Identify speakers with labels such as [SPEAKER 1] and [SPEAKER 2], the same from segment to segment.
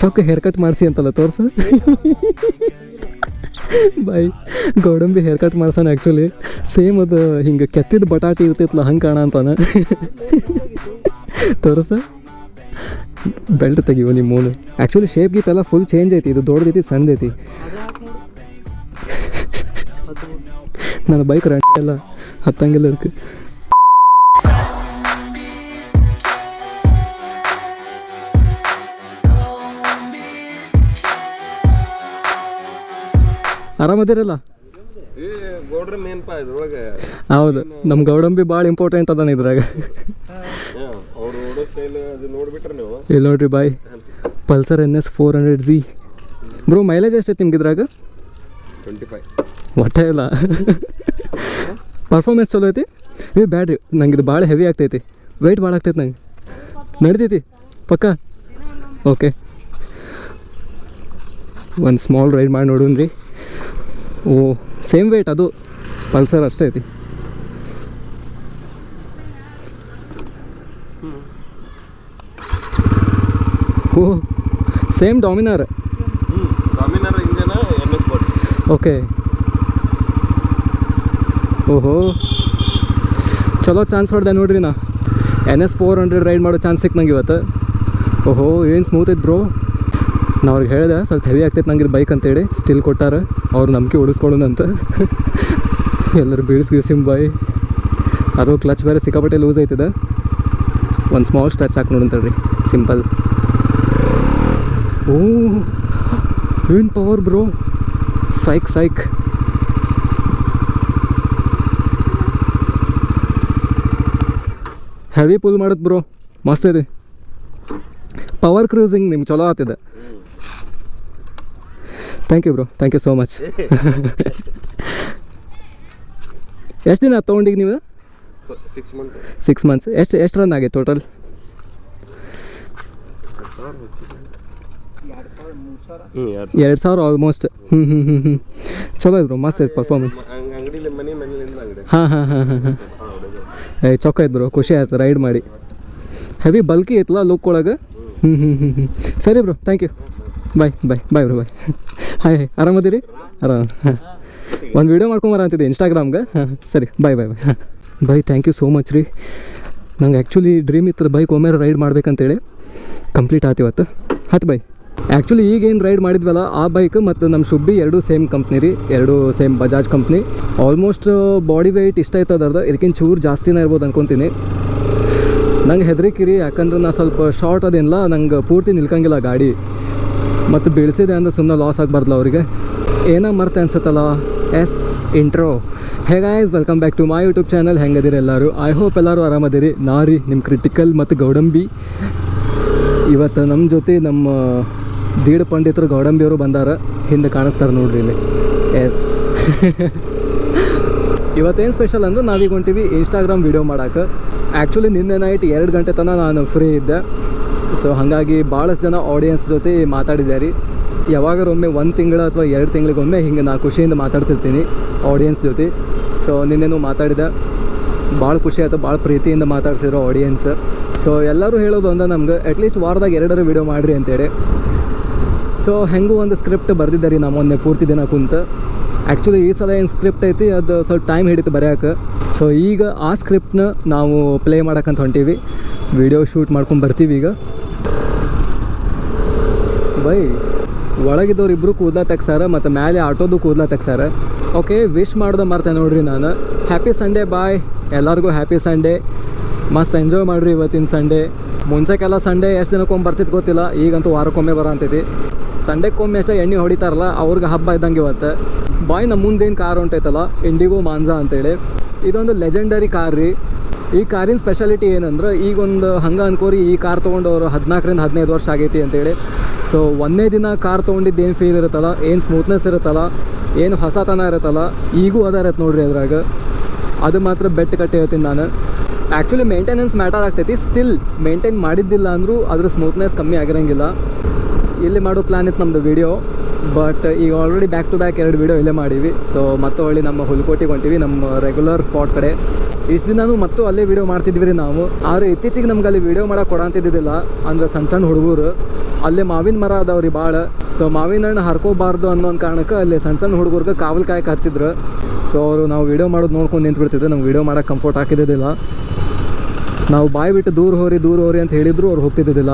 [SPEAKER 1] ಚೊಕ್ಕ hair cut ಮಾಡಿಸಿ ಅಂತಲ್ಲ, ತೋರ್ಸು. ಬಾಯ್ ಗೋಡಂಬಿ ಹೇರ್ ಕಟ್ ಮಾಡ್ಸಾನೆ ಆ್ಯಕ್ಚುಲಿ ಸೇಮ್ ಅದು, ಹಿಂಗೆ ಕೆತ್ತಿದ ಬಟಾಟಿ ಇರ್ತಿತ್ತಲ್ಲ ಹಂಗೆ ಕಾಣ ಅಂತಾನೆ. ತೋರ್ಸ. ಬೆಲ್ಟ್ ತೆಗಿವು ನಿಮ್ಮ ಮೂಲ ಆ್ಯಕ್ಚುಲಿ ಶೇಪ್ ಗೀಪ್ ಎಲ್ಲ ಫುಲ್ ಚೇಂಜ್ ಐತಿ, ಇದು ದೊಡ್ಡದೈತಿ ಸಣ್ಣದೈತಿ ನನ್ನ ಬೈಕ್ ರೆಂಟ್ ಎಲ್ಲ ಹತ್ತಂಗಿಲ್ಲ ಅದಕ್ಕೆ. ಆರಾಮದಿರಲ್ಲ? ಹೌದು ನಮ್ಮ ಗೌಡಂಬಿ ಭಾಳ ಇಂಪಾರ್ಟೆಂಟ್ ಅದಾನ ಇದ್ರಾಗ. ಇಲ್ಲಿ ನೋಡ್ರಿ ಬಾಯ್ Pulsar N S four hundred Z bro mileage ಎಷ್ಟೈತೆ ನಿಮ್ಗೆ ಇದ್ರಾಗ? ಒಟ್ಟೆ ಇಲ್ಲ. ಪರ್ಫಾರ್ಮೆನ್ಸ್ ಚಲೋ ಐತಿ? ಏ ಬ್ಯಾಡ್ರಿ ನಂಗೆ ಇದು ಭಾಳ ಹೆವಿ ಆಗ್ತೈತಿ. ವೆಯ್ಟ್ ಭಾಳ ಆಗ್ತೈತಿ ನಂಗೆ. ನಡೀತೈತಿ ಪಕ್ಕ. ಓಕೆ ಒಂದು ಸ್ಮಾಲ್ ರೈಡ್ ಮಾಡಿ ನೋಡೋಣ ರೀ ಓ ಸೇಮ್ ವೆಯ್ಟ್ ಅದು. ಪಲ್ಸರ್ ಅಷ್ಟೇ ಐತಿ. ಓ ಸೇಮ್ ಡಾಮಿನಾರ್
[SPEAKER 2] ಇಂಜನ
[SPEAKER 1] ಓಕೆ ಓಹೋ. ಚಲೋ ಚಾನ್ಸ್ ಹೊಡೆದೆ ನೋಡ್ರಿ ನಾ. N S four hundred ride ಮಾಡೋ ಚಾನ್ಸ್ ಸಿಕ್ ನಂಗೆ ಇವತ್ತು. ಓಹೋ ಏನು ಸ್ಮೂತ್ ಐತೆ ಬ್ರೋ ನಾ ಅವ್ರಿಗೆ ಹೇಳಿದೆ, ಸ್ವಲ್ಪ ಹೆವಿ ಆಗ್ತೈತೆ ನಂಗೆ ಬೈಕ್ ಅಂತೇಳಿ. ಸ್ಟಿಲ್ ಕೊಟ್ಟಾರ. ಅವ್ರು ನಂಬಿಕೆ ಉಳಿಸ್ಕೊಳ್ಳೋಣಂತ ಎಲ್ಲರೂ ಬೀಳ್ಸಿ ಗೀಸಿಮ್ ಬೈ ಅದು ಕ್ಲಚ್ ಬೇರೆ ಸಿಕ್ಕಾಪಟ್ಟೆ ಲೂಸ್ ಐತಿದೆ. ಒಂದು ಸ್ಮಾಲ್ ಸ್ಟ್ರಚ್ ಹಾಕಿ ನೋಡಂತಳ್ರಿ ಸಿಂಪಲ್ ಓ ಏನು ಪವರ್ ಬ್ರೋ ಸೈಕ್ ಸೈಕ್ ಹೆವಿ ಪುಲ್ ಮಾಡುತ್ತೆ ಬ್ರೋ ಮಸ್ತ್ ಇದೆ. ಪವರ್ ಕ್ರೂಸಿಂಗ್ ನಿಮ್ಗೆ ಚಲೋ ಆಗ್ತಿದೆ. Thank you bro thank you so much ಎಷ್ಟು ದಿನ ತೊಗೊಂಡಿಗೆ ನೀವು?
[SPEAKER 2] ಸಿಕ್ಸ್ ಮಂತ್
[SPEAKER 1] ಸಿಕ್ಸ್ ಮಂತ್ಸ್ ಎಷ್ಟು ಎಷ್ಟು ರನ್ ಆಗಿದೆ ಟೋಟಲ್
[SPEAKER 2] ಎರಡು
[SPEAKER 1] ಸಾವಿರ ಆಲ್ಮೋಸ್ಟ್ ಹ್ಞೂ ಹ್ಞೂ ಹ್ಞೂ ಹ್ಞೂ ಚಲೋ ಇದ್ರು ಮಸ್ತ್ ಐತೆ ಪರ್ಫಾರ್ಮೆನ್ಸ್ ಹಾಂ ಹಾಂ ಹಾಂ ಹಾಂ ಹಾಂ. ಏ ಚೊಕ್ಕ ಇದ್ರು ಖುಷಿ ಆಯ್ತು ರೈಡ್ ಮಾಡಿ. ಹೆವಿ ಬಲ್ಕಿ ಐತಲ್ಲ ಲುಕ್ ಒಳಗೆ? ಹ್ಞೂ ಹ್ಞೂ ಹ್ಞೂ ಹ್ಞೂ ಸರಿ bro thank you bye bye bye bro bye hi ಆರಾಮದಿರಿ ಆರಾಮ್ ಹಾಂ. ಒಂದು ವೀಡಿಯೋ ಮಾಡ್ಕೊಂಬರ ಅಂತಿದ್ದೆ ಇನ್ಸ್ಟಾಗ್ರಾಮ್ಗೆ ಹಾಂ ಸರಿ ಬಾಯ್ ಬಾಯ್ ಬಾಯ್ ಹಾಂ. Bye thank you so much ರೀ. ನಂಗೆ ಆ್ಯಕ್ಚುಲಿ ಡ್ರೀಮ್ ಇತ್ತು ಬೈಕ್ ಒಮ್ಮೆ ರೈಡ್ ಮಾಡ್ಬೇಕಂತೇಳಿ. ಕಂಪ್ಲೀಟ್ ಆಯ್ತು ಇವತ್ತು. ಹತ್ತು ಬೈ ಆ್ಯಕ್ಚುಲಿ ಈಗೇನು ರೈಡ್ ಮಾಡಿದ್ವಲ್ಲ, ಆ ಬೈಕ್ ಮತ್ತು ನಮ್ಮ ಶುಬ್ಬಿ ಎರಡೂ ಸೇಮ್ ಕಂಪ್ನಿ ರೀ. ಎರಡೂ same Bajaj company almost body weight ಇಷ್ಟ ಆಯ್ತದ ಇದಕ್ಕಿಂತ ಚೂರು ಜಾಸ್ತಿನೇ ಇರ್ಬೋದು ಅನ್ಕೊತೀನಿ. ನಂಗೆ ಹೆದರಿಕಿರಿ ಯಾಕಂದ್ರೆ ನಾನು ಸ್ವಲ್ಪ ಶಾರ್ಟ್ ಅದೇನಿಲ್ಲ ನಂಗೆ ಪೂರ್ತಿ ನಿಲ್ಕಂಗಿಲ್ಲ ಗಾಡಿ. ಮತ್ತು ಬೆಳೆಸಿದೆ ಅಂದ್ರೆ ಸುಮ್ಮನೆ ಲಾಸ್ ಆಗಬಾರ್ದಲ್ಲ ಅವರಿಗೆ. ಏನೋ ಮರ್ತೆ ಅನ್ಸುತ್ತಲ್ಲ, yes intro hey guys welcome back to my YouTube channel ಹೆಂಗದಿರಿ ಎಲ್ಲರೂ? ಐ ಹೋಪ್ ಎಲ್ಲರೂ ಆರಾಮದಿರಿ. ನಾರಿ ನಿಮ್ಮ ಕ್ರಿಟಿಕಲ್ ಮತ್ತು ಗೌಡಂಬಿ. ಇವತ್ತು ನಮ್ಮ ಜೊತೆ ನಮ್ಮ ದೀಡ್ ಪಂಡಿತರು ಗೌಡಂಬಿಯವರು ಬಂದಾರ. ಹಿಂದೆ ಕಾಣಿಸ್ತಾರೆ ನೋಡ್ರಿ ಇಲ್ಲಿ. ಎಸ್ ಇವತ್ತೇನು ಸ್ಪೆಷಲ್ ಅಂದ್ರೆ ನಾವೀಗ ಹೊಂಟೀವಿ ಇನ್ಸ್ಟಾಗ್ರಾಮ್ ವೀಡಿಯೋ ಮಾಡೋಕೆ. ಆ್ಯಕ್ಚುಲಿ ನಿನ್ನೆ ನೈಟ್ ಎರಡು ಗಂಟೆ ತನಕ ನಾನು ಫ್ರೀ ಇದ್ದೆ. ಸೊ ಹಾಗಾಗಿ ಭಾಳಷ್ಟು ಜನ ಆಡಿಯನ್ಸ್ ಜೊತೆ ಮಾತಾಡಿದ್ದಾರೆ. ಯಾವಾಗರೊಮ್ಮೆ ಒಂದು ತಿಂಗಳ ಅಥವಾ ಎರಡು ತಿಂಗಳಿಗೊಮ್ಮೆ ಹಿಂಗೆ ನಾ ಖುಷಿಯಿಂದ ಮಾತಾಡ್ತಿರ್ತೀನಿ ಆಡಿಯನ್ಸ್ ಜೊತೆ. ಸೊ ನಿನ್ನೆನೂ ಮಾತಾಡಿದೆ ಭಾಳ ಖುಷಿ ಆಯಿತು ಭಾಳ ಪ್ರೀತಿಯಿಂದ ಮಾತಾಡ್ಸಿರೋ ಆಡಿಯನ್ಸ್ ಸೊ ಎಲ್ಲರೂ ಹೇಳೋದು ಅಂದ್ರೆ ನಮ್ಗೆ ಅಟ್ಲೀಸ್ಟ್ ವಾರದಾಗ ಎರಡರ ವೀಡಿಯೋ ಮಾಡಿರಿ ಅಂತೇಳಿ. ಸೊ ಹೆಂಗೂ ಒಂದು ಸ್ಕ್ರಿಪ್ಟ್ ಬರೆದಿದ್ದೆ ರೀ ನಾವು ಮೊನ್ನೆ ಪೂರ್ತಿ ದಿನ ಕುಂತ. ಆ್ಯಕ್ಚುಲಿ ಈ ಸಲ ಏನು ಸ್ಕ್ರಿಪ್ಟ್ ಐತಿ, ಅದು ಸ್ವಲ್ಪ ಟೈಮ್ ಹಿಡಿತು ಬರೆಯೋಕೆ. ಸೊ ಈಗ ಆ ಸ್ಕ್ರಿಪ್ಟ್ನ ನಾವು ಪ್ಲೇ ಮಾಡೋಕ್ಕಂತ ಹೊಂಟೀವಿ. ವಿಡಿಯೋ ಶೂಟ್ ಮಾಡ್ಕೊಂಡು ಬರ್ತೀವಿ ಈಗ. ಬೈ. ಒಳಗಿದ್ದವ್ರು ಇಬ್ಬರು ಕೂದಲ ತೆಗ್ಸಾರ, ಮತ್ತು ಮೇಲೆ ಆಟೋದು ಕೂದಲ ತೆಗ್ಸಾರ. ಓಕೆ ವಿಶ್ ಮಾಡ್ದೆ ಮರ್ತೆ ನೋಡ್ರಿ ನಾನು. ಹ್ಯಾಪಿ ಸಂಡೇ ಬಾಯ್ ಎಲ್ಲರಿಗೂ ಹ್ಯಾಪಿ ಸಂಡೇ ಮಸ್ತ್ ಎಂಜಾಯ್ ಮಾಡ್ರಿ ಇವತ್ತಿನ ಸಂಡೇ ಮುಂಚೆಕೆಲ್ಲ ಸಂಡೇ ಎಷ್ಟು ದಿನಕ್ಕೊಮ್ಮೆ ಬರ್ತಿತ್ತು ಗೊತ್ತಿಲ್ಲ, ಈಗಂತೂ ವಾರಕ್ಕೊಮ್ಮೆ ಬರೋ ಅಂತೈತಿ ಸಂಡೇಕ್ಕೊಮ್ಮೆ ಎಷ್ಟೋ ಎಣ್ಣೆ ಹೊಡಿತಾರಲ್ಲ, ಅವ್ರಿಗೆ ಹಬ್ಬ ಇದ್ದಂಗೆ ಇವತ್ತು. ಬಾಯ್ ನಮ್ಮ ಮುಂದೇನು ಕಾರ್ ಹೊಂಟೈತಲ್ಲ ಇಂಡಿಗೋ ಮಾಂಜಾ ಅಂತೇಳಿ. ಇದೊಂದು ಲೆಜೆಂಡರಿ ಕಾರ್ ರೀ. ಈ ಕಾರಿನ ಸ್ಪೆಷಾಲಿಟಿ ಏನಂದ್ರೆ ಈಗ ಒಂದು ಹಂಗೆ ಅನ್ಕೋರಿ, ಈ ಕಾರ್ ತೊಗೊಂಡು ಅವರು ಹದಿನಾಲ್ಕರಿಂದ ಹದಿನೈದು ವರ್ಷ ಆಗೈತಿ ಅಂತೇಳಿ. ಸೊ ಒಂದೇ ದಿನ ಕಾರ್ ತೊಗೊಂಡಿದ್ದು ಏನು ಫೀಲ್ ಇರುತ್ತಲ್ಲ, ಏನು ಸ್ಮೂತ್ನೆಸ್ ಇರುತ್ತಲ್ಲ, ಏನು ಹೊಸತನ ಇರುತ್ತಲ್ಲ, ಈಗೂ ಅದ ಇರತ್ತೆ ನೋಡ್ರಿ ಅದ್ರಾಗ. ಅದು ಮಾತ್ರ ಬೆಟ್ ಕಟ್ಟಿ ಹೇಳ್ತೀನಿ ನಾನು. ಆ್ಯಕ್ಚುಲಿ ಮೇಂಟೆನೆನ್ಸ್ ಮ್ಯಾಟರ್ ಆಗ್ತೈತಿ ಸ್ಟಿಲ್ ಮೇಂಟೈನ್ ಮಾಡಿದ್ದಿಲ್ಲ ಅಂದರೂ ಅದ್ರ ಸ್ಮೂತ್ನೆಸ್ ಕಮ್ಮಿ ಆಗಿರಂಗಿಲ್ಲ. ಇಲ್ಲಿ ಮಾಡೋ ಪ್ಲ್ಯಾನ್ ಇತ್ತು ನಮ್ಮದು ವಿಡಿಯೋ ಬಟ್ ಈಗ ಆಲ್ರೆಡಿ ಬ್ಯಾಕ್ ಟು ಬ್ಯಾಕ್ ಎರಡು ವೀಡಿಯೋ ಇಲ್ಲೇ ಮಾಡೀವಿ. ಸೊ ಮತ್ತೆ ಹೊಳ್ಳಿ ನಮ್ಮ ಹುಲ್ಕೋಟಿಗೆ ಹೊಂಟೀವಿ, ನಮ್ಮ ರೆಗ್ಯುಲರ್ ಸ್ಪಾಟ್ ಕಡೆ. ಇಷ್ಟು ದಿನಾನು ಮತ್ತು ಅಲ್ಲೇ ವಿಡಿಯೋ ಮಾಡ್ತಿದ್ವಿ ರೀ ನಾವು. ಆದರೆ ಇತ್ತೀಚೆಗೆ ನಮ್ಗೆ ಅಲ್ಲಿ ವಿಡಿಯೋ ಮಾಡಕ್ಕೆ ಕೊಡಂತಿದ್ದಿಲ್ಲ ಅಂದ್ರೆ ಸಣ್ಣ ಸಣ್ಣ ಹುಡುಗರು. ಅಲ್ಲೇ ಮಾವಿನ ಮರ ಅದಾವ್ರಿ ಭಾಳ ಸೊ ಮಾವಿನ ಹಣ್ಣು ಹರ್ಕೋಬಾರ್ದು ಅನ್ನೋ ಕಾರಣಕ್ಕೆ ಅಲ್ಲಿ ಸಣ್ಣ ಸಣ್ಣ ಹುಡುಗರ್ಗೆ ಕಾವಲು ಕಾಯಕ್ಕೆ ಹಚ್ಚಿದ್ರು. ಸೊ ಅವರು ನಾವು ವಿಡಿಯೋ ಮಾಡೋದು ನೋಡ್ಕೊಂಡು ನಿಂತ್ಬಿಡ್ತಿದ್ರು. ನಮ್ಗೆ ವಿಡಿಯೋ ಮಾಡೋಕೆ ಕಂಫರ್ಟ್ ಹಾಕಿದ್ದಿಲ್ಲ ನಾವು ಬಾಯಿ ಬಿಟ್ಟು ದೂರ ಹೋರಿ ದೂರ ಹೋರಿ ಅಂತ ಹೇಳಿದ್ರು ಅವ್ರು ಹೋಗ್ತಿದ್ದಿಲ್ಲ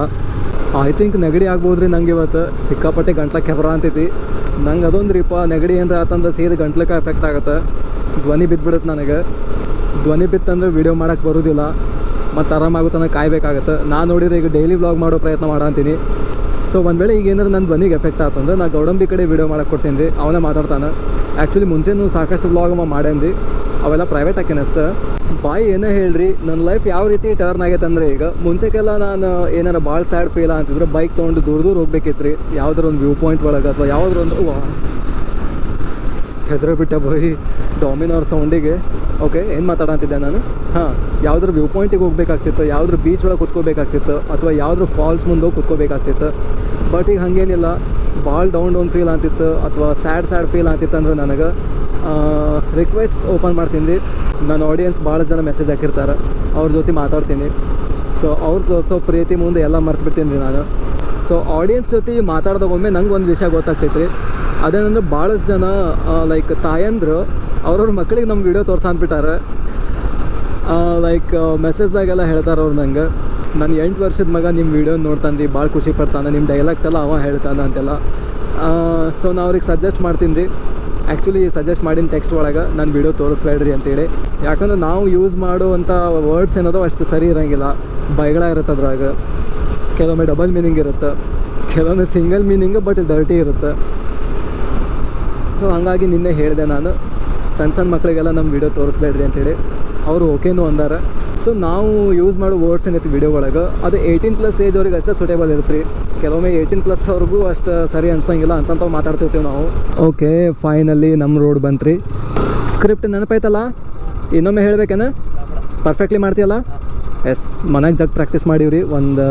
[SPEAKER 1] ಐ ಥಿಂಕ್ ನೆಗಡಿ ಆಗ್ಬೋದ್ರಿ ನಂಗೆ ಇವತ್ತು. ಸಿಕ್ಕಾಪಟ್ಟೆ ಗಂಟ್ಲ ಕೆಬರ ಅಂತೈತಿ. ನಂಗೆ ಅದೊಂದು ರೀಪ ನೆಗಡಿ ಏನಾರ ಆತಂದ್ರೆ ಸೇದು ಗಂಟ್ಲಕ್ಕೆ ಎಫೆಕ್ಟ್ ಆಗುತ್ತೆ. ಧ್ವನಿ ಬಿದ್ದುಬಿಡುತ್ತೆ ನನಗೆ. ಧ್ವನಿ ಬಿತ್ತಂದ್ರೆ ವಿಡಿಯೋ ಮಾಡೋಕ್ಕೆ ಬರೋದಿಲ್ಲ, ಮತ್ತು ಆರಾಮಾಗುತ್ತಾನೆ ಕಾಯಬೇಕಾಗತ್ತೆ. ನಾನು ನೋಡಿದ್ರೆ ಈಗ ಡೈಲಿ ವ್ಲಾಗ್ ಮಾಡೋ ಪ್ರಯತ್ನ ಮಾಡಂತೀನಿ ಸೊ ಒಂದು ವೇಳೆ ಈಗ ಏನಾರು ನನ್ನ ಧ್ವನಿಗೆ ಎಫೆಕ್ಟ್ ಆತಂದ್ರೆ ನಾ ಗೌಡಂಬಿ ಕಡೆ ವಿಡಿಯೋ ಮಾಡಕ್ಕೆ ಕೊಡ್ತೀನಿ. ರೀ ಅವನೇ ಮಾತಾಡ್ತಾನೆ. ಆ್ಯಕ್ಚುಲಿ ಮುಂಚೆನೂ ಸಾಕಷ್ಟು ಅವ ಮಾಡೇನಿ ರೀ ಅವೆಲ್ಲ ಪ್ರೈವೇಟ್ ಹಾಕೇನೆ ಅಷ್ಟೇ. ಬಾಯಿ ಏನೇ ಹೇಳ್ರಿ ನನ್ನ ಲೈಫ್ ಯಾವ ರೀತಿ ಟರ್ನ್ ಆಗೈತೆ ಅಂದ್ರೆ ಈಗ ಮುಂಚೆಗೆಲ್ಲ ನಾನು ಏನಾರ ಭಾಳ ಸ್ಯಾಡ್ ಫೀಲ್ ಅಂತಿದ್ರೆ ಬೈಕ್ ತೊಗೊಂಡು ದೂರ ದೂರ ಹೋಗ್ಬೇಕಿತ್ತು ರೀ ಯಾವ್ದಾರ ಒಂದು ವ್ಯೂ ಪಾಯಿಂಟ್ ಒಳಗೆ ಅಥವಾ ಯಾವ್ದಾರ ಒಂದು ಹೆದರ ಬಿಟ್ಟ ಬೈ ಡಾಮಿನೋರ್ ಸೌಂಡಿಗೆ ಓಕೆ ಏನು ಮಾತಾಡಂತಿದ್ದೆ ನಾನು? ಹಾಂ ಯಾವುದ್ರ ವ್ಯೂ ಪಾಯಿಂಟಿಗೆ ಹೋಗ್ಬೇಕಾಗ್ತಿತ್ತು ಯಾವುದ್ರ ಬೀಚ್ ಒಳಗೆ ಕುತ್ಕೋಬೇಕಾಗ್ತಿತ್ತು, ಅಥವಾ ಯಾವುದ್ರ ಫಾಲ್ಸ್ ಮುಂದೆ ಹೋಗಿ ಕುತ್ಕೋಬೇಕಾಗ್ತಿತ್ತು. ಬಟ್ ಈಗ ಹಾಗೇನಿಲ್ಲ ಭಾಳ ಡೌನ್ ಡೌನ್ ಫೀಲ್ ಅಂತಿತ್ತು ಅಥವಾ ಸ್ಯಾಡ್ ಸ್ಯಾಡ್ ಫೀಲ್ ಅಂತಿತ್ತು ಅಂದ್ರೆ ನನಗೆ ರಿಕ್ವೆಸ್ಟ್ ಓಪನ್ ಮಾಡ್ತೀನಿ. ರೀ ನನ್ನ ಆಡಿಯನ್ಸ್ ಭಾಳ ಜನ ಮೆಸೇಜ್ ಹಾಕಿರ್ತಾರೆ, ಅವ್ರ ಜೊತೆ ಮಾತಾಡ್ತೀನಿ. ಸೊ ಅವ್ರ ತೋರಿಸೋ ಪ್ರೀತಿ ಮುಂದೆ ಎಲ್ಲ ಮರ್ತು ಬಿಡ್ತೀನಿ ರೀ ನಾನು. ಸೊ ಆಡಿಯನ್ಸ್ ಜೊತೆ ಮಾತಾಡ್ದಾಗ ಒಮ್ಮೆ ನಂಗೆ ಒಂದು ವಿಷಯ ಗೊತ್ತಾಗ್ತೈತೆ ರೀ ಅದೇನಂದ್ರೆ ಭಾಳಷ್ಟು ಜನ ಲೈಕ್ ತಾಯಂದ್ರು ಅವ್ರವ್ರ ಮಕ್ಕಳಿಗೆ ನಮ್ಮ ವಿಡಿಯೋ ತೋರ್ಸ ಅಂದ್ಬಿಟ್ಟಾರೆ. ಲೈಕ್ ಮೆಸೇಜ್ದಾಗೆಲ್ಲ ಹೇಳ್ತಾರೆ ಅವ್ರು ನಂಗೆ. ನಾನು ಎಂಟು ವರ್ಷದ ಮಗ ನಿಮ್ಮ ವಿಡಿಯೋ ನೋಡ್ತಾನೆ ರೀ ಭಾಳ ಖುಷಿ ಪಡ್ತಾನೆ ನಿಮ್ಮ ಡೈಲಾಗ್ಸ್ ಎಲ್ಲ ಅವ ಹೇಳ್ತಾನೆ ಅಂತೆಲ್ಲ. ಸೊ ನಾ ಅವ್ರಿಗೆ ಸಜೆಸ್ಟ್ ಮಾಡ್ತೀನಿ ರೀ ಆ್ಯಕ್ಚುಲಿ ಸಜೆಸ್ಟ್ ಮಾಡಿನ ಟೆಕ್ಸ್ಟ್ ಒಳಗೆ ನಾನು ವಿಡಿಯೋ ತೋರಿಸ್ಬೇಡ್ರಿ ಅಂತೇಳಿ. ಯಾಕಂದ್ರೆ ನಾವು ಯೂಸ್ ಮಾಡುವಂಥ ವರ್ಡ್ಸ್ ಏನದೋ ಅಷ್ಟು ಸರಿ ಇರೋಂಗಿಲ್ಲ. ಬೈಗಳ ಇರುತ್ತೆ ಅದ್ರಾಗ. ಕೆಲವೊಮ್ಮೆ ಡಬಲ್ ಮೀನಿಂಗ್ ಇರುತ್ತೆ. ಕೆಲವೊಮ್ಮೆ ಸಿಂಗಲ್ ಮೀನಿಂಗ್ ಬಟ್ ಡರ್ಟಿ ಇರುತ್ತೆ. ಸೊ ಹಾಗಾಗಿ ನಿನ್ನೆ ಹೇಳಿದೆ ನಾನು. ಸಣ್ಣ ಸಣ್ಣ ಮಕ್ಕಳಿಗೆಲ್ಲ ನಮ್ಮ ವಿಡಿಯೋ ತೋರಿಸ್ಬೇಡ್ರಿ ಅಂತೇಳಿ ಅವರು ಓಕೆನೂ ಅಂದಾರೆ. ಸೊ ನಾವು ಯೂಸ್ ಮಾಡೋ ವರ್ಡ್ಸ್ ಏನೈತಿ ವಿಡಿಯೋ ಒಳಗೆ, ಅದು ಏಯ್ಟೀನ್ ಪ್ಲಸ್ ಏಜ್ ಅವ್ರಿಗೆ ಅಷ್ಟೇ ಸೂಟೇಬಲ್ ಇರುತ್ತೆ ರೀ ಕೆಲವೊಮ್ಮೆ ಏಯ್ಟೀನ್ ಪ್ಲಸ್ ಅವ್ರಿಗೂ ಅಷ್ಟು ಸರಿ ಅನ್ಸಂಗಿಲ್ಲ ಅಂತಂತ ಮಾತಾಡ್ತಿರ್ತೀವಿ ನಾವು. ಓಕೆ ಫೈನಲ್ಲಿ ನಮ್ಮ ರೋಡ್ ಬಂತ್ರಿ. ಸ್ಕ್ರಿಪ್ಟ್ ನೆನಪಾಯ್ತಲ್ಲ? ಇನ್ನೊಮ್ಮೆ ಹೇಳ್ಬೇಕೇನ? ಪರ್ಫೆಕ್ಟ್ಲಿ ಮಾಡ್ತೀಯಲ್ಲ? ಎಸ್ ಮನೆಗೆ ಜಗ್ ಪ್ರಾಕ್ಟೀಸ್ ಮಾಡೀವ್ರಿ. ಒಂದು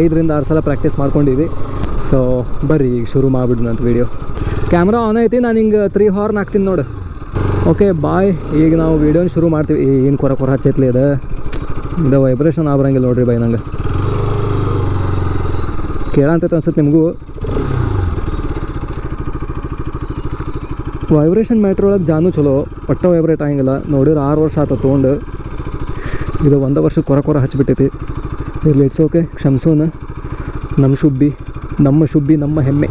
[SPEAKER 1] ಐದರಿಂದ ಆರು ಸಲ ಪ್ರಾಕ್ಟೀಸ್ ಮಾಡ್ಕೊಂಡಿವಿ. ಸೊ ಬರ್ರಿ, ಈಗ ಶುರು ಮಾಡಿಬಿಡ್ನಂತ ವಿಡಿಯೋ ಕ್ಯಾಮ್ರಾ ಆನ್ ಐತಿ, ನಾನು ಹಿಂಗೆ ತ್ರೀ ಹಾರ್ನ್ ಹಾಕ್ತೀನಿ ನೋಡು. ಓಕೆ ಬಾಯ್ ಈಗ ನಾವು ವೀಡಿಯೋನ ಶುರು ಮಾಡ್ತೀವಿ. ಏನು ಕೊರ ಕೊರ ಹಚ್ಚೈತ್ಲಿ ಅದು? ಇದು ವೈಬ್ರೇಷನ್ ಆಗ್ರಂಗಿಲ್ಲ ನೋಡ್ರಿ ಬಾಯ್ ನಂಗೆ. ಕೇಳಂತೈತೆ ಅನ್ಸುತ್ತೆ ನಿಮಗೂ. ವೈಬ್ರೇಷನ್ ಮ್ಯಾಟ್ರ್ ಒಳಗೆ ಜಾನು ಚಲೋ, ಒಟ್ಟ ವೈಬ್ರೇಟ್ ಆಗಂಗಿಲ್ಲ. ನೋಡಿದ್ರೆ ಆರು ವರ್ಷ ಆತ ತೊಗೊಂಡು ಇದು ಒಂದು ವರ್ಷ ಕೊರ ಕೊರ ಹಚ್ಚಿಬಿಟ್ಟೈತಿ ಇರ್ಲಿ ಇಟ್ಸ್ ಓಕೆ ಕ್ಷಮಿಸೋಣ ನಮ್ಮ ಶುಬ್ಬಿ ನಮ್ಮ ಶುಬ್ಬಿ ನಮ್ಮ ಹೆಮ್ಮೆ.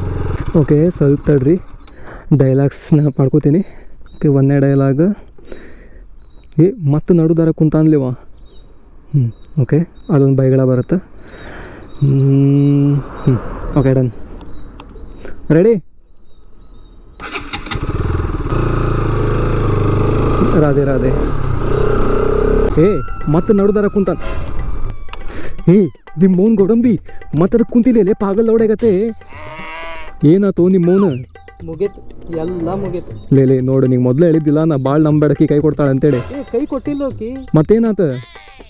[SPEAKER 1] ಓಕೆ ಸ್ವಲ್ಪ ತಡ್ರಿ. ಡೈಲಾಗ್ಸ್ನ ಮಾಡ್ಕೋತೀನಿ. ಓಕೆ ಒಂದನೇ ಡೈಲಾಗ್ ಏ, ಮತ್ತೆ ನಡುದಾರ ಕುಂತ ಹ್ಞೂ ಓಕೆ, ಅದೊಂದು ಬೈಗಳ ಬರುತ್ತೆ. ಹ್ಞೂ okay done ready Radhe Radhe. ಏ, ಮತ್ತೆ ನಡುದಾರ ಕುಂತಾನ ಏ ನಿಮ್ಮ ಮೌನ್ ಗೋಡಂಬಿ ಮತ್ತದ ಕುಂತಿಲ್ಲ ಪಾಗಲ್ ಲೌಡಾಗತ್ತೆ ಏನಾತೋ ನಿಮ್ಮ ಮೌನ?
[SPEAKER 3] ಮುಗೀತು. ಎಲ್ಲ ಮುಗೀತು.
[SPEAKER 1] ಲೇ ಲೇ ನೋಡು ನಿಂಗೆ ಮೊದಲು ಹೇಳಿದ್ದಿಲ್ಲ ನಾ ಭಾಳ ನಂಬೇಡಕಿ ಕೈ ಕೊಡ್ತಾಳೆ ಅಂತೇಳಿ.
[SPEAKER 3] ಏ ಕೈ ಕೊಟ್ಟಿಲ್ಲ ಓಕಿ
[SPEAKER 1] ಮತ್ತೇನಾತ?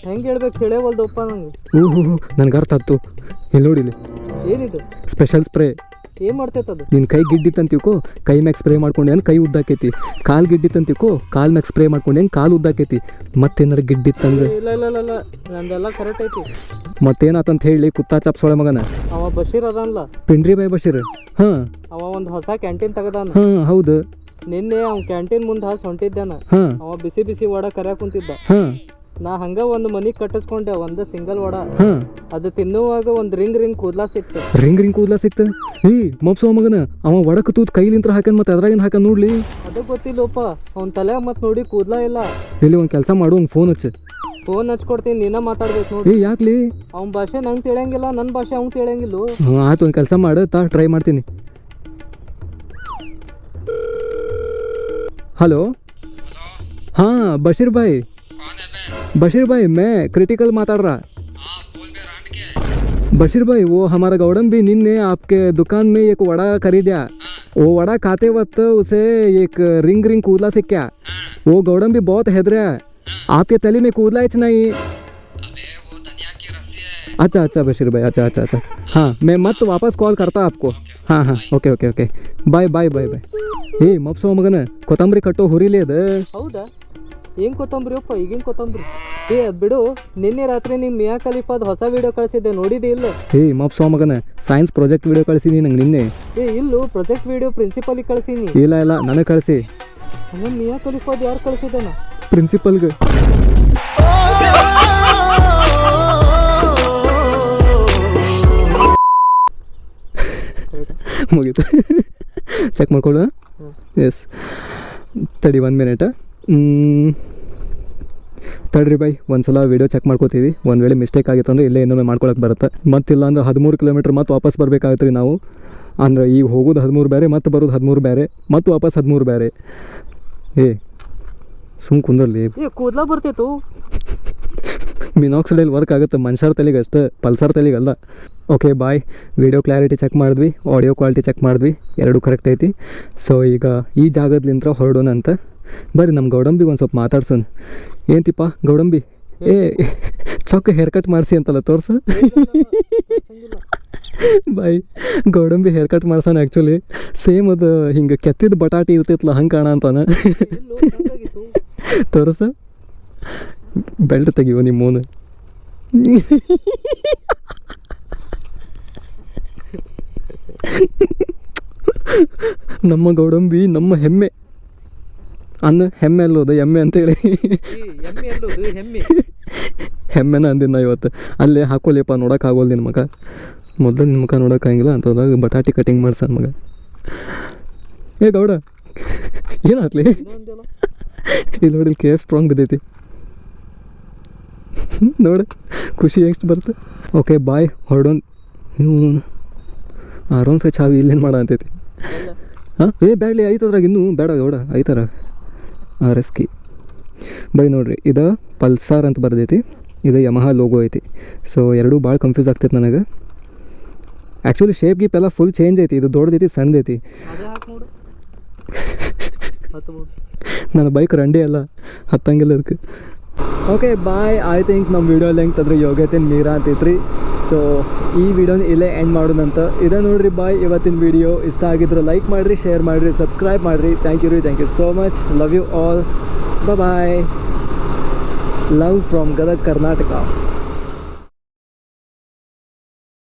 [SPEAKER 3] ಹೆಂಗೆ ಹೇಳ್ಬೇಕು ತಿಳಿಯವಲ್ದಪ್ಪ ನಂಗೆ.
[SPEAKER 1] ಹ್ಞೂ ಹ್ಞೂ ನನಗೆ ಅರ್ಥ ಆಯ್ತು ಇಲ್ಲಿ. ನೋಡಿಲಿ
[SPEAKER 3] ಏನಿದು?
[SPEAKER 1] Special spray.
[SPEAKER 3] ಏನು ಮಾಡ್ತೈತೆ ಅದು?
[SPEAKER 1] ನಿನ್ನ ಕೈ ಗಿಡ್ಡಿತ್ತಂತಿಕೋ ಕೈ ಮ್ಯಾಗ ಸ್ಪ್ರೇ ಮಾಡ್ಕೊಂಡೇನು ಕೈ ಉದ್ದಾಕೈತಿ. ಕಾಲು ಗಿಡ್ಡಿತ್ತಂತಿಕೋ ಕಾಲು ಮ್ಯಾಗ ಸ್ಪ್ರೇ ಮಾಡ್ಕೊಂಡೇನು ಕಾಲು ಉದ್ದಾಕೈತಿ. ಮತ್ತೇನಾರ ಗಿಡ್ಡಿತ್ತಂದ್ರೆ
[SPEAKER 3] ಇಲ್ಲ ಇಲ್ಲ ಇಲ್ಲ ಇಲ್ಲ. ನಂದೆಲ್ಲ ಕರೆಕ್ಟ್ ಐತಿ.
[SPEAKER 1] ಮತ್ತೇನಾತಂತ ಹೇಳಿ ಕುತ್ತಾ ಚಾಪ್ಸೋಳೆ ಮಗನ?
[SPEAKER 3] ಅವ ಬಶೀರ್ ಅದನ್ಲ.
[SPEAKER 1] ಪಿಂಡ್ರಿ ಬೈ ಬಶೀರ್? ಹಾಂ.
[SPEAKER 3] ಅವ ಒಂದು ಹೊಸ ಕ್ಯಾಂಟೀನ್ ತೆಗದಾನ.
[SPEAKER 1] ಹಾಂ ಹೌದು.
[SPEAKER 3] ನಿನ್ನೆ ಅವ್ನ ಕ್ಯಾಂಟೀನ್ ಮುಂದೆ ಹಾಸ್ ಹೊಂಟಿದ್ದಾನ.
[SPEAKER 1] ಹಾಂ.
[SPEAKER 3] ಅವ ಬಿಸಿ ಬಿಸಿ ವಡ ಕರ್ಯಾಕ ಕುಂತಿದ್ದ.
[SPEAKER 1] ಹಾಂ.
[SPEAKER 3] ನಾ ಹಂಗ ಒಂದು ಮನಿ ಕಟ್ಟಿಸ್ಕೊಂಡೆ ಒಂದ ಸಿಂಗಲ್ ವಡ.
[SPEAKER 1] ಹಾಂ.
[SPEAKER 3] ಅದು ತಿನ್ನುವಾಗ ಒಂದ್ ರಿಂಗ್ ರಿಂಗ್ ಕೂದ್ಲಾ ಸಿಕ್ತು.
[SPEAKER 1] ರಿಂಗ್ ರಿಂಗ್ ಕೂದ್ಲಾ ಸಿಕ್ತ? ಈ ಮಪ್ಸೋ ಮಗನ ಅವ ಒಡಕ ತೂತ್ ಕೈಲಿಂತ್ರ ಹಾಕನ್ ಮತ್ತೆ ಅದ್ರಾಗಿನ ಹಾಕ ನೋಡ್ಲಿ.
[SPEAKER 3] ಅದು ಗೊತ್ತಿಲ್ಲಪ್ಪ ಅವ್ನ ತಲೆ ಮತ್ ನೋಡಿ ಕೂದ್ಲಾ ಇಲ್ಲ.
[SPEAKER 1] ಇಲ್ಲಿ ಒಂದ್ ಕೆಲಸ ಮಾಡು ಒಂದ್ ಫೋನ್ ಹಚ್ಚ.
[SPEAKER 3] ಫೋನ್ ಹಚ್ಕೊಡ್ತೀನಿ ನೀನ ಮಾತಾಡ್ಬೇಕು ನೋಡಿ.
[SPEAKER 1] ಏ ಯಾಕ್ಲಿ?
[SPEAKER 3] ಅವ್ನ ಭಾಷೆ ನಂಗೆ ತಿಳಿಯಂಗಿಲ್ಲ ನನ್ನ ಭಾಷೆ ಅವ್ನ್ ತಿಳಿಯಂಗಿಲ್ಲ.
[SPEAKER 1] ಆಯ್ತು ಒಂದು ಕೆಲಸ ಮಾಡು ತಾ ಟ್ರೈ ಮಾಡ್ತೀನಿ. ಹಲೋ ಹಾ ಬಶೀರ್ ಬಾಯ್ बशीर भाई मैं क्रिटिकल माताड़ रहा बशीर भाई वो हमारा गौडम भी निन्ने आपके दुकान में एक वड़ा खरीदा वो वड़ा खाते वक्त उसे एक रिंग रिंग कूदला से क्या वो गौडम भी बहुत हैदरा है आपके तली में कूदला इच नहीं अच्छा अच्छा बशीर भाई अच्छा अच्छा अच्छा हाँ मैं मत वापस कॉल करता आपको हाँ हाँ okay okay okay bye bye bye bye ಏ ಮಪ್ಸೋ ಮಗನ ಕೊತ್ತಂಬರಿ ಕಟ್ಟೋ ಹುರಿಲಿ ಅದು
[SPEAKER 3] ಹೌದಾ ಏನ್ ಕೊತ್ತಂಬ್ರಿ ಅಪ್ಪ ಈಗೇನು ಕೊತ್ತಂಬ್ರಿ? ಏ ಅದು ಬಿಡು. ನಿನ್ನೆ ರಾತ್ರಿ ನಿಮ್ ಮಿಯಾ ಖಲೀಫಾದ್ ಹೊಸ ವಿಡಿಯೋ ಕಳಿಸಿದ್ದೆ ನೋಡಿದೆ ಇಲ್ಲ?
[SPEAKER 1] ಏ ಮಪ್ ಸೋಮಗನ ಸೈನ್ಸ್ ಪ್ರಾಜೆಕ್ಟ್ ವಿಡಿಯೋ ಕಳಿಸಿನಿ ನಂಗೆ ನಿನ್ನೆ.
[SPEAKER 3] ಏ ಇಲ್ಲೂ ಪ್ರಾಜೆಕ್ಟ್ ವಿಡಿಯೋ ಪ್ರಿನ್ಸಿಪಲಿಗೆ ಕಳ್ಸೀನಿ.
[SPEAKER 1] ಇಲ್ಲ ಇಲ್ಲ ನನಗೆ ಕಳಿಸಿ.
[SPEAKER 3] ಹಂಗ ಮಿಯಾ ಖಲೀಫಾದ ಯಾರು ಕಳ್ಸಿದ್ದಾನ?
[SPEAKER 1] ಪ್ರಿನ್ಸಿಪಲ್ಗೆ ಮುಗೀತು. ಚೆಕ್ ಮಾಡ್ಕೊಳ್ಳು ಎಸ್ ತಡಿ ಒಂದು ಮಿನಿಟ್ ತಡ್ರಿ ಬೈ ಒಂದ್ಸಲ ವಿಡಿಯೋ ಚೆಕ್ ಮಾಡ್ಕೋತೀವಿ. ಒಂದು ವೇಳೆ ಮಿಸ್ಟೇಕ್ ಆಗಿತ್ತು ಅಂದ್ರೆ ಇಲ್ಲೇ ಇನ್ನೊಮ್ಮೆ ಮಾಡ್ಕೊಳಕ್ಕೆ ಬರುತ್ತೆ. ಮತ್ತಿಲ್ಲ ಅಂದ್ರೆ ಹದಿಮೂರು ಕಿಲೋಮೀಟ್ರ್ ಮತ್ತೆ ವಾಪಸ್ ಬರ್ಬೇಕಾಗತ್ತೆ ರೀ ನಾವು. ಅಂದ್ರೆ ಈಗ ಹೋಗೋದು ಹದಿಮೂರು ಬೇರೆ ಮತ್ತೆ ಬರೋದು ಹದಿಮೂರು ಬೇರೆ ಮತ್ತು ವಾಪಸ್ ಹದಿಮೂರು ಬೇರೆ ಏ ಸುಮ್ ಕುಂದರ್ಲಿ.
[SPEAKER 3] ಕೂದಲ ಕೂದ್ಲ ಬರ್ತಿತ್ತು.
[SPEAKER 1] ಮಿನಾಕ್ಸಿಡೈಲ್ ವರ್ಕ್ ಆಗುತ್ತೆ ಮನುಷ್ಯರ ತಲೆಗೆ ಅಷ್ಟೇ Pulsar ತಲೆಗಲ್ಲ okay bye video clarity check ಮಾಡಿದ್ವಿ ಆಡಿಯೋ ಕ್ವಾಲಿಟಿ ಚೆಕ್ ಮಾಡಿದ್ವಿ ಎರಡೂ ಕರೆಕ್ಟ್ ಐತಿ. ಸೊ ಈಗ ಈ ಜಾಗದ್ಲಿಂತ್ರ ಹೊರಡೋಣ ಅಂತ ಬರ್ರಿ ನಮ್ಮ ಗೌಡಂಬಿಗೆ ಒಂದು ಸ್ವಲ್ಪ ಮಾತಾಡ್ಸೋನು ಏಂತಿಪ್ಪ ಗೌಡಂಬಿ? ಏ, ಚೊಕ್ಕ ಹೇರ್ ಕಟ್ ಮಾಡಿಸಿ ಅಂತಲ್ಲ, ತೋರ್ಸು. ಬಾಯ್. ಗೌಡಂಬಿ ಹೇರ್ ಕಟ್ ಮಾಡ್ಸೋಣ ಆ್ಯಕ್ಚುಲಿ ಸೇಮ್ ಅದು, ಹಿಂಗೆ ಕೆತ್ತಿದ ಬಟಾಟಿ ಇರ್ತಿತ್ತಲ್ಲ ಹಂಗೆ ಕಾಣ ಅಂತಾನೆ.
[SPEAKER 3] ತೋರ್ಸು.
[SPEAKER 1] ತೋರ್ಸ ಬೆಲ್ಟ್ ತೆಗಿಯೋ ನಿಮ್ಮ ಮೂನು. ನಮ್ಮ ಗೌಡಂಬಿ, ನಮ್ಮ ಹೆಮ್ಮೆ. ಅನ್ನ ಹೆಮ್ಮೆ ಅಲ್ಲೋದು ಎಮ್ಮೆ ಅಂತೇಳಿ. ಹೆಮ್ಮೆನ ಅಂದಿನ ಇವತ್ತು. ಅಲ್ಲೇ ಹಾಕೊಲಿಪ್ಪ ನೋಡೋಕೆ ಆಗೋಲ್ಲ ನಿನ್ನ ಮಗ. ಮೊದಲು ನಿನ್ನ ಮುಖ ನೋಡೋಕ್ಕಾಗಿಲ್ಲ ಅಂತದಾಗ ಬಟಾಟಿ ಕಟಿಂಗ್ ಮಾಡ್ಸ ಮಗ. ಏ ಗೌಡ. ಏನಾಗ್ಲಿ? ಇಲ್ಲಿ ನೋಡಿ ಕೆ ಎಫ್ ಸ್ಟ್ರಾಂಗ್ ಬಿದ್ದೈತಿ. ನೋಡು ಖುಷಿ ಎಷ್ಟು ಬರುತ್ತೆ. ಓಕೆ ಬಾಯ್ ಹೊರಡೋನ್. ಆರೋನ್ ಫೆಚ್ ಹಾವಿ ಇಲ್ಲೇನು ಮಾಡ ಅಂತೈತಿ. ಹಾಂ? ಏ ಬೇಡಲಿ ಐತದ್ರಾಗ ಇನ್ನೂ ಬೇಡ ಗೌಡ ಐತಾರ? ಆರ್ ಎಸ್ ಕಿ ಬೈ ನೋಡಿರಿ, ಇದು ಪಲ್ಸಾರ್ ಅಂತ ಬರ್ದೈತಿ, ಇದು ಯಮಹ ಲೋಗೋ ಐತಿ. ಸೊ ಎರಡೂ ಭಾಳ ಕನ್ಫ್ಯೂಸ್ ಆಗ್ತೈತೆ ನನಗೆ. ಆ್ಯಕ್ಚುಲಿ ಶೇಪ್ ಗೀಪ್ ಎಲ್ಲ ಫುಲ್ ಚೇಂಜ್ ಐತಿ, ಇದು ದೊಡ್ಡದೈತಿ, ಸಣ್ಣದೈತಿ. ನನ್ನ ಬೈಕ್ ರಂಡೇ ಅಲ್ಲ, ಹತ್ತಂಗಿಲ್ಲ ಅದಕ್ಕೆ. ಓಕೆ ಬಾಯ್ ಐ ಥಿಂಕ್ ನಮ್ಮ ವೀಡಿಯೋ ಲೆಂಗ್ ಅದ್ರ ಯೋಗ್ಯತೆ ಮೀರಾ ಅಂತೈತ್ರಿ. ಸೊ ಈ ವಿಡಿಯೋನ ಇಲ್ಲೇ ಎಂಡ್ ಮಾಡೋಣಂತ ಇದೇ ನೋಡ್ರಿ ಬಾಯ್, ಇವತ್ತಿನ ವಿಡಿಯೋ ಇಷ್ಟ ಆಗಿದ್ರು ಲೈಕ್ ಮಾಡಿರಿ ಶೇರ್ ಮಾಡಿರಿ ಸಬ್ಸ್ಕ್ರೈಬ್ ಮಾಡಿರಿ. ಥ್ಯಾಂಕ್ ಯು ರೀ thank you so much love you all bye love from Gadag Karnataka